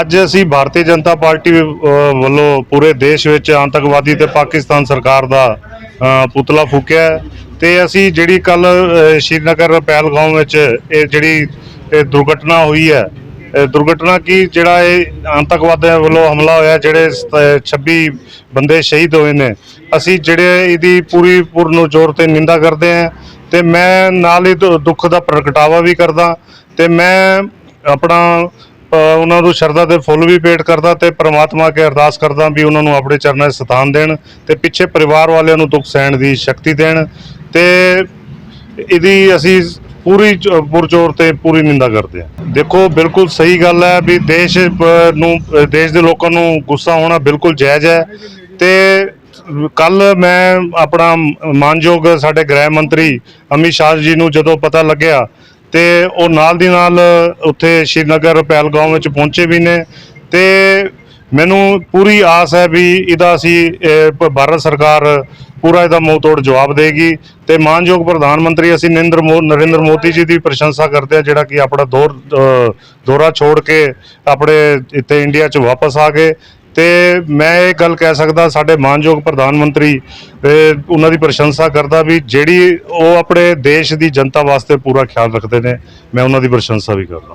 ਅੱਜ ਅਸੀਂ ਭਾਰਤੀ ਜਨਤਾ ਪਾਰਟੀ ਵੱਲੋਂ ਪੂਰੇ ਦੇਸ਼ ਵਿੱਚ ਆਤੰਕਵਾਦੀ ਤੇ ਪਾਕਿਸਤਾਨ ਸਰਕਾਰ ਦਾ ਪੁਤਲਾ ਫੂਕਿਆ ਹੈ। ਤੇ ਅਸੀਂ ਜਿਹੜੀ ਕੱਲ ਸ਼੍ਰੀਨਗਰ ਪਹਿਲਗਾਮ ਵਿੱਚ ਇਹ ਜਿਹੜੀ ਇਹ ਦੁਰਘਟਨਾ ਹੋਈ ਹੈ ਦੁਰਘਟਨਾ ਕੀ ਜਿਹੜਾ ਇਹ ਆਤੰਕਵਾਦੀਆਂ ਵੱਲੋਂ ਹਮਲਾ ਹੋਇਆ, ਜਿਹੜੇ ਸਤ- 26 ਬੰਦੇ ਸ਼ਹੀਦ ਹੋਏ ਨੇ। ਅਸੀਂ ਜਿਹੜੇ ਇਹਦੀ ਪੂਰੀ ਪੂਰਨ ਜ਼ੋਰ ਤੇ ਨਿੰਦਾ ਕਰਦੇ ਹਾਂ ਤੇ ਮੈਂ ਨਾਲ ਹੀ ਦੁ- ਦੁੱਖ ਦਾ ਪ੍ਰਗਟਾਵਾ ਵੀ ਕਰਦਾ ਤੇ ਮੈਂ ਆਪਣਾ ਉਹਨਾਂ ਨੂੰ ਸ਼ਰਧਾ ਦੇ ਫੁੱਲ ਵੀ ਭੇਟ ਕਰਦਾ ਤੇ ਪ੍ਰਮਾਤਮਾ ਅੱਗੇ ਅਰਦਾਸ ਕਰਦਾ ਵੀ ਉਹਨਾਂ ਨੂੰ ਆਪਣੇ ਚਰਨਾਂ 'ਚ ਸਥਾਨ ਦੇਣ ਤੇ ਪਿੱਛੇ ਪਰਿਵਾਰ ਵਾਲਿਆਂ ਨੂੰ ਦੁੱਖ ਸਹਿਣ ਦੀ ਸ਼ਕਤੀ ਦੇਣ ਤੇ ਇਹਦੀ ਅਸੀਂ ਪੂਰੀ ਜ- ਪੁਰਜ਼ੋਰ ਤੇ ਪੂਰੀ ਨਿੰਦਾ ਕਰਦੇ ਹਾਂ। ਦੇਖੋ, ਬਿਲਕੁਲ ਸਹੀ ਗੱਲ ਹੈ ਵੀ ਦੇਸ਼ ਨੂੰ ਦੇਸ਼ ਦੇ ਲੋਕਾਂ ਨੂੰ ਗੁੱਸਾ ਹੋਣਾ ਬਿਲਕੁਲ ਜਾਇਜ਼ ਹੈ ਤੇ ਕੱਲ ਮੈਂ ਆਪਣਾ ਮਾਨਯੋਗ ਸਾਡੇ ਗ੍ਰਹਿ ਮੰਤਰੀ ਅਮਿਤ ਸ਼ਾਹ ਜੀ ਨੂੰ ਜਦੋਂ ਪਤਾ ਲੱਗਿਆ ਤੇ ਉਹ ਨਾਲ ਦੀ ਨਾਲ ਉੱਥੇ ਸ਼੍ਰੀਨਗਰ ਪਹਿਲਗਾਮ ਵਿੱਚ ਪਹੁੰਚੇ ਵੀ ਨੇ। ਤੇ ਮੈਨੂੰ ਪੂਰੀ ਆਸ ਹੈ ਵੀ ਇਹਦਾ ਅਸੀਂ ਭਾਰਤ ਸਰਕਾਰ ਪੂਰਾ ਇਹਦਾ ਮੂੰਹ ਤੋੜ ਜਵਾਬ ਦੇਗੀ ਤੇ ਮਾਨਯੋਗ ਪ੍ਰਧਾਨ ਮੰਤਰੀ ਅਸੀਂ ਨਰਿੰਦਰ ਮੋ, ਨਰਿੰਦਰ ਮੋਦੀ ਜੀ ਦੀ ਪ੍ਰਸ਼ੰਸਾ ਕਰਦੇ ਆ ਜਿਹੜਾ ਕਿ ਆਪਣਾ ਦੌਰ ਦੌਰਾ ਛੋੜ ਕੇ ਆਪਣੇ ਇੱਥੇ ਇੰਡੀਆ 'ਚ ਵਾਪਸ ਆ ਗਏ। ਤੇ ਮੈਂ ਇਹ ਗੱਲ ਕਹਿ ਸਕਦਾ, ਸਾਡੇ ਮਾਨਯੋਗ ਪ੍ਰਧਾਨ ਮੰਤਰੀ ਉਹਨਾਂ ਦੀ ਪ੍ਰਸ਼ੰਸਾ ਕਰਦਾ ਵੀ ਜਿਹੜੀ ਉਹ ਆਪਣੇ ਦੇਸ਼ ਦੀ ਜਨਤਾ ਵਾਸਤੇ ਪੂਰਾ ਖਿਆਲ ਰੱਖਦੇ ਨੇ, ਮੈਂ ਉਹਨਾਂ ਦੀ ਪ੍ਰਸ਼ੰਸਾ ਵੀ ਕਰਦਾ।